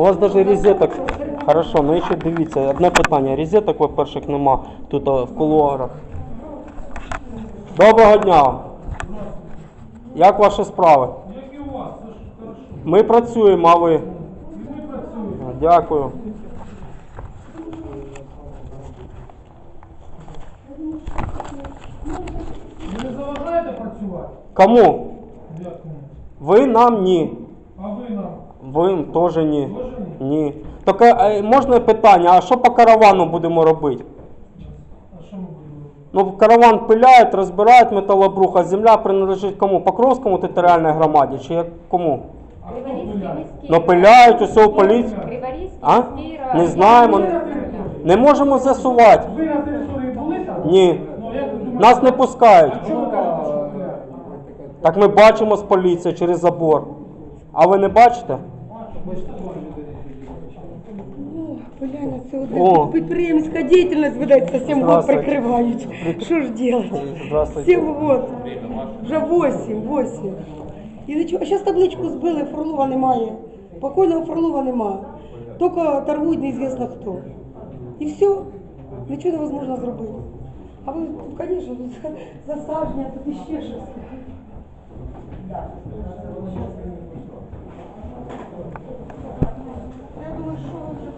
У вас навіть розеток. Хорошо, ну ще дивіться, одне питання. Розеток, по-перше, нема тут а, в кулуарах. Доброго дня. Як ваші справи? Як і у вас, це ж хорошо. Ми працюємо, а ви? І ми працюємо. Дякую. Ви не заважаєте працювати? Кому? Дякую. Ви нам ні. А ви нам? Ви теж ні. Ні? Ні. Так можна питання, а що по каравану будемо робити? А що ми будемо робити? Ну, караван пиляють, розбирають металобрух, а земля принадлежить кому? Покровському територіальній громаді чи як кому? А хто пиляє? Ну пиляють в поліцію. А? Не знаємо. Не можемо з'ясувати. Ви на території були там? Ні. Ну, як ви думаєте? Нас не пускають. А чого ви кажете, що пиляють? Так ми бачимо з поліції через забор. А ви не бачите? Поляна, це О. підприємська діяльність, видать, сім год Здравствуйте. прикривають. Що ж делать? Здравствуйте. Сім год. Вже восім, восім. І нічого, а зараз табличку збили, Фролова немає. Покойного Фролова немає. Тільки торгують неізвісно хто. І все, нічого невозможно зробити. А ви, звісно, тут засадження, тут іще щось. Я думаю, що ви вже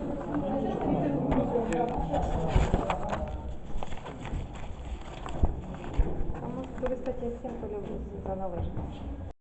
Що стаття 7 полюбу за належність.